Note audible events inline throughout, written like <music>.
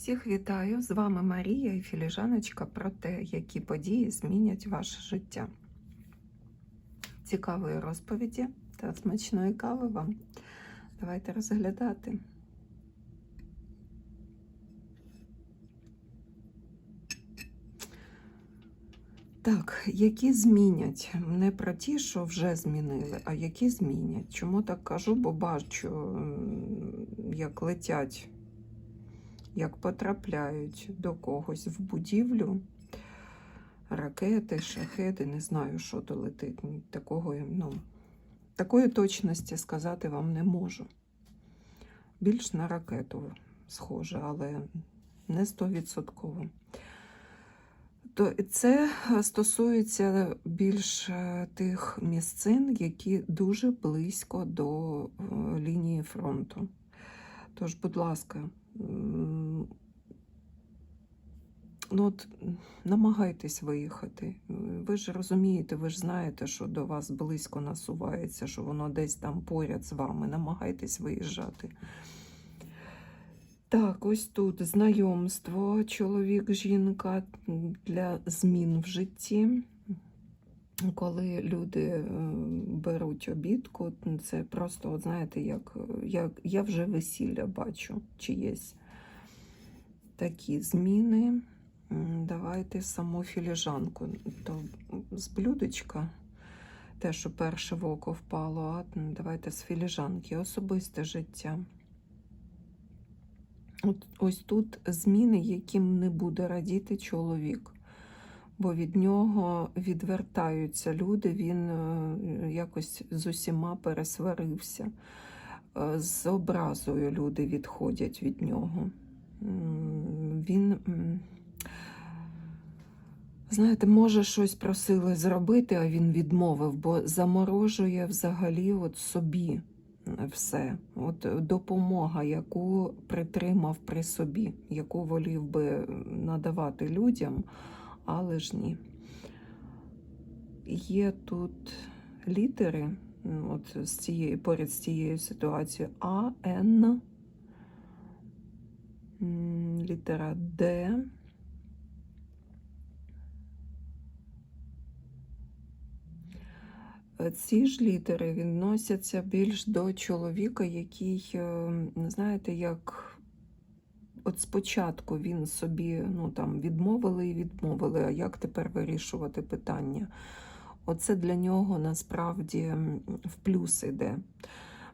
Всіх вітаю! З вами Марія і Філіжаночка про те, які події змінять ваше життя. Цікавої розповіді та смачної кави вам. Давайте розглядати. Так, які змінять? Не про ті, що вже змінили, а які змінять. Чому так кажу? Бо бачу, як летять як потрапляють до когось в будівлю, ракети, шахеди, не знаю, що то летить. Такого, ну, такої точності сказати вам не можу. Більш на ракету схоже, але не стовідсотково. То це стосується більш е, тих місцин, які дуже близько до е, лінії фронту. Тож, будь ласка, ну от намагайтесь виїхати. Ви ж розумієте, ви ж знаєте, що до вас близько насувається, що воно десь там поряд з вами. Намагайтесь виїжджати. Так, ось тут знайомство, чоловік, жінка для змін в житті. Коли люди е, беруть обідку, це просто, от знаєте, як, як я вже весілля бачу, чиєсь такі зміни. Давайте саму філіжанку. То з блюдечка, те, що перше в око впало, а давайте з філіжанки, особисте життя. От, ось тут зміни, яким не буде радіти чоловік бо від нього відвертаються люди, він е, якось з усіма пересварився. Е, З образою люди відходять від нього. Він, знаєте, може щось просили зробити, а він відмовив, бо заморожує взагалі от собі все. От допомога, яку притримав при собі, яку волів би надавати людям але ж ні. Є тут літери, ну, от з цієї, поряд з цією ситуацією А, Н, літера Д. Ці ж літери відносяться більш до чоловіка, який, е, знаєте, як От спочатку він собі ну, там, відмовили і відмовили, а як тепер вирішувати питання? Оце для нього насправді в плюс іде.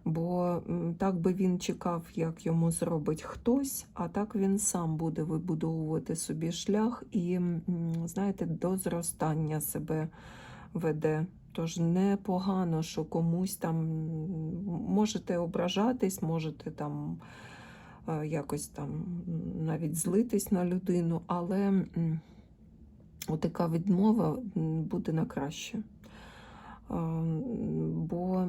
Бо так би він чекав, як йому зробить хтось, а так він сам буде вибудовувати собі шлях і, знаєте, до зростання себе веде. Тож непогано, що комусь там можете ображатись, можете там якось там навіть злитись на людину, але така відмова буде на краще. Е, Бо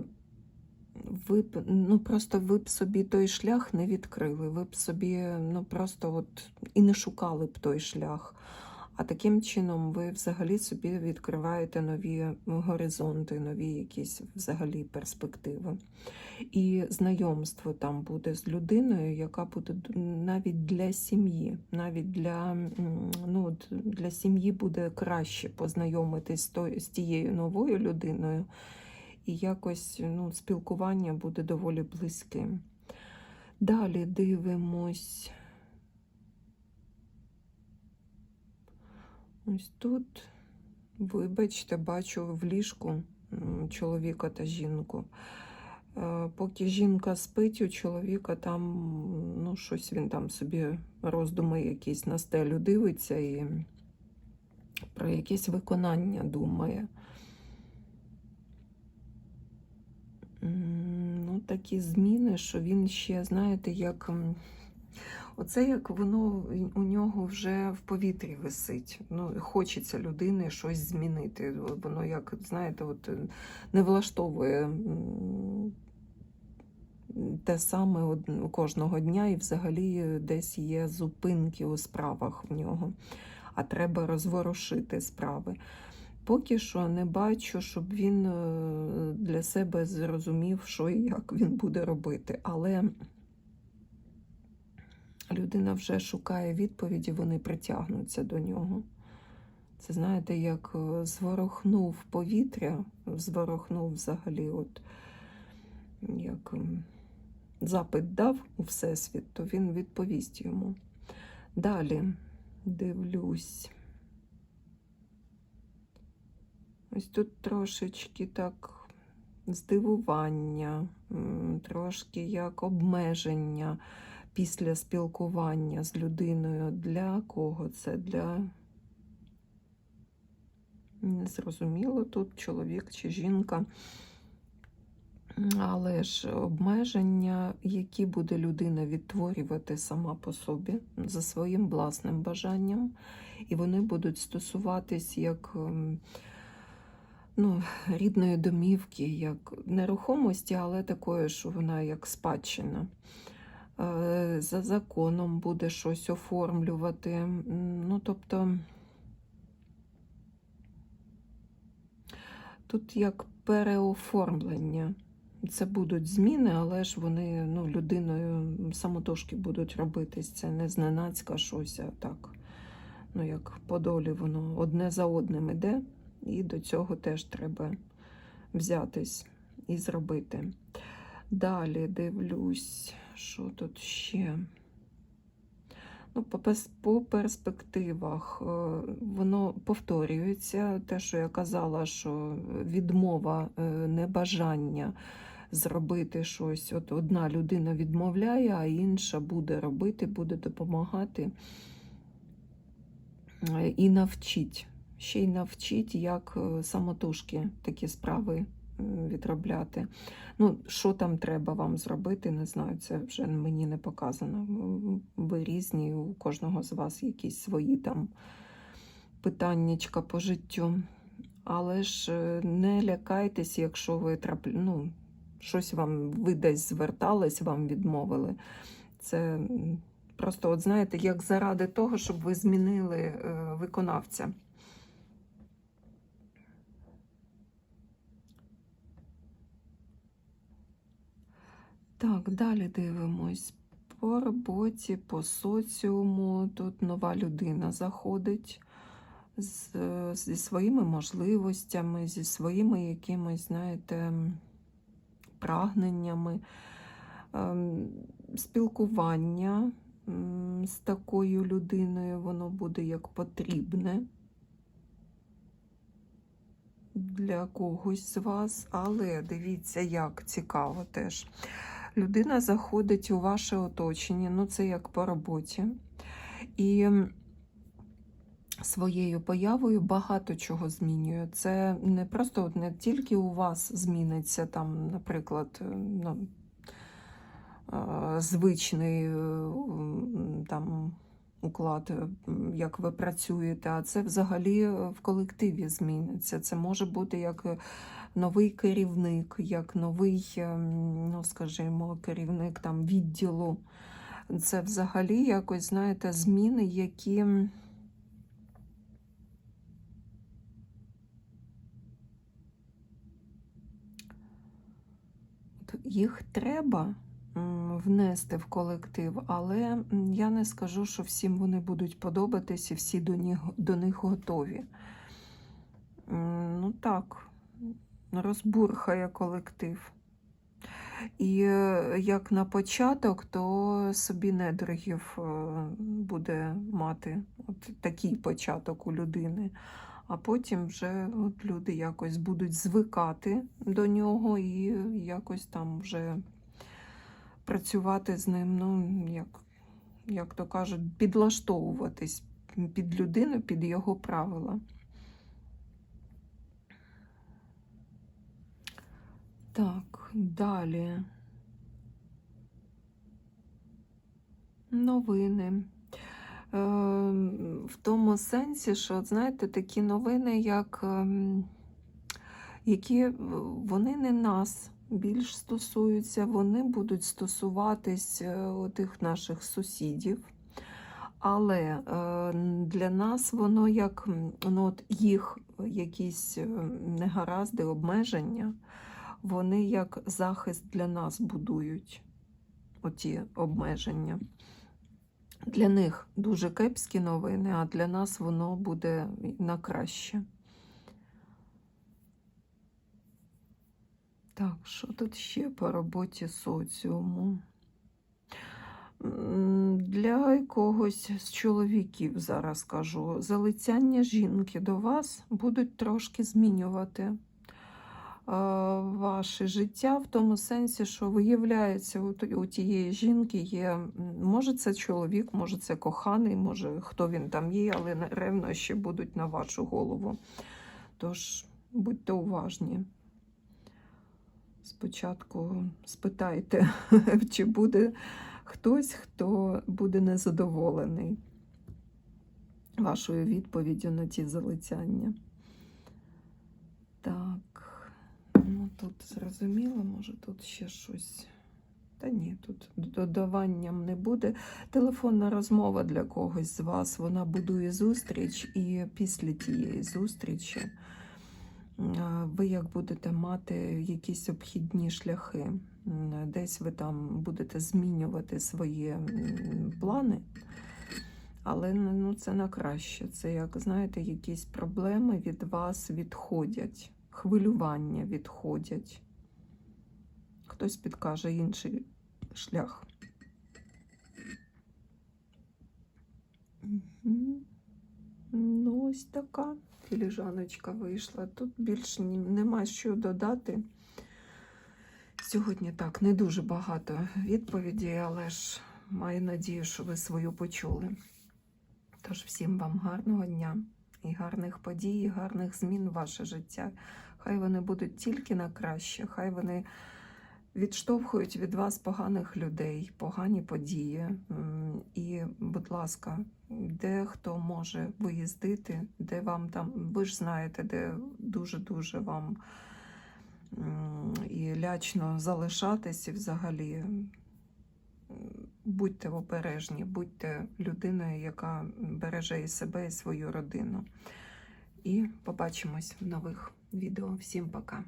ви б ну просто ви б собі той шлях не відкрили, ви б собі ну просто от і не шукали б той шлях. А таким чином ви взагалі собі відкриваєте нові горизонти, нові якісь взагалі перспективи. І знайомство там буде з людиною, яка буде навіть для сім'ї, навіть для, ну, для сім'ї буде краще познайомитись з, з тією новою людиною, і якось ну, спілкування буде доволі близьким. Далі дивимось. Ось тут, вибачте, бачу в ліжку чоловіка та жінку. Е, Поки жінка спить, у чоловіка там ну, щось він там собі роздуми якісь на стелю дивиться і про якесь виконання думає. Ну, такі зміни, що він ще, знаєте, як. Оце як воно у нього вже в повітрі висить. Ну, хочеться людини щось змінити. Воно, як, знаєте, от е, не влаштовує те саме кожного дня, і взагалі десь є зупинки у справах в нього, а треба розворушити справи. Поки що не бачу, щоб він е, для себе зрозумів, що і як він буде робити. Але людина вже шукає відповіді, вони притягнуться до нього. Це знаєте, як е, зворохнув повітря, зворохнув взагалі, от як запит дав у Всесвіт, то він відповість йому. Далі дивлюсь. Ось тут трошечки так здивування, трошки як обмеження після спілкування з людиною. Для кого це? Для незрозуміло тут чоловік чи жінка. Але ж обмеження, які буде людина відтворювати сама по собі за своїм власним бажанням, і вони будуть стосуватись як ем, ну, рідної домівки, як нерухомості, але такої, що вона як спадщина. Е, За законом буде щось оформлювати. Ну, тобто, тут як переоформлення. Це будуть зміни, але ж вони ну, людиною самотужки будуть робитись. Це не зненацька щось, а так. Ну, як по долі воно одне за одним іде, і до цього теж треба взятись і зробити. Далі дивлюсь, що тут ще. Ну, по, перспективах е, воно повторюється. Те, що я казала, що відмова, е, небажання зробити щось. От одна людина відмовляє, а інша буде робити, буде допомагати е, і навчить. Ще й навчить, як самотужки такі справи відробляти. Ну, що там треба вам зробити, не знаю, це вже мені не показано. Ви різні, у кожного з вас якісь свої там питаннячка по життю. Але ж е, не лякайтесь, якщо ви трапля... ну, щось вам ви десь звертались, вам відмовили. Це просто, от знаєте, як заради того, щоб ви змінили е, виконавця. Так, далі дивимось. По роботі, по соціуму. Тут нова людина заходить з, зі своїми можливостями, зі своїми якимись, знаєте, прагненнями, Ем, спілкування з такою людиною, воно буде як потрібне для когось з вас, але дивіться, як цікаво теж. Людина заходить у ваше оточення, ну це як по роботі. І своєю появою багато чого змінює. Це не просто не тільки у вас зміниться там, наприклад, е, ну, е, звичний е, там уклад, е, як ви працюєте, а це взагалі е, в колективі зміниться. Це може бути як е, новий керівник, як новий, ну скажімо, керівник там відділу. Це взагалі якось, знаєте, зміни, які. Їх треба внести в колектив, але я не скажу, що всім вони будуть подобатись і всі до них, до них готові. Ну так, розбурхає колектив. І е, як на початок, то собі недорогів е, буде мати от такий початок у людини. А потім вже от люди якось будуть звикати до нього і якось там вже працювати з ним, ну, як, як то кажуть, підлаштовуватись під людину, під його правила. Так, далі. Новини. Е, в тому сенсі, що, знаєте, такі новини, як, ем, які е, вони не нас більш стосуються, вони будуть стосуватись е, тих наших сусідів. Але е, для нас воно як ну, от їх якісь е, негаразди, обмеження, вони як захист для нас будують оті обмеження. Для них дуже кепські новини, а для нас воно буде на краще. Так, що тут ще по роботі соціуму? Для якогось з чоловіків зараз кажу, залицяння жінки до вас будуть трошки змінювати е, ваше життя в тому сенсі, що виявляється, у, тієї жінки є, може це чоловік, може це коханий, може хто він там є, але ревнощі будуть на вашу голову. Тож будьте уважні. Спочатку спитайте, <laughs> чи буде хтось, хто буде незадоволений вашою відповіддю на ті залицяння. Так, ну тут зрозуміло, може тут ще щось. Та ні, тут додаванням не буде. Телефонна розмова для когось з вас, вона будує зустріч, і після тієї зустрічі ви як будете мати якісь обхідні шляхи. Десь ви там будете змінювати свої плани, але ну, це на краще. Це, як знаєте, якісь проблеми від вас відходять, хвилювання відходять. Хтось підкаже інший шлях. Ну, ось така філіжаночка вийшла. Тут більше нема що додати. Сьогодні так, не дуже багато відповідей, але ж маю надію, що ви свою почули. Тож всім вам гарного дня і гарних подій, і гарних змін в ваше життя. Хай вони будуть тільки на краще, хай вони відштовхують від вас поганих людей, погані події. І, будь ласка, де хто може виїздити, де вам там, ви ж знаєте, де дуже-дуже вам і лячно залишатись, і взагалі будьте обережні, будьте людиною, яка береже і себе, і свою родину. І побачимось в нових відео. Всім пока!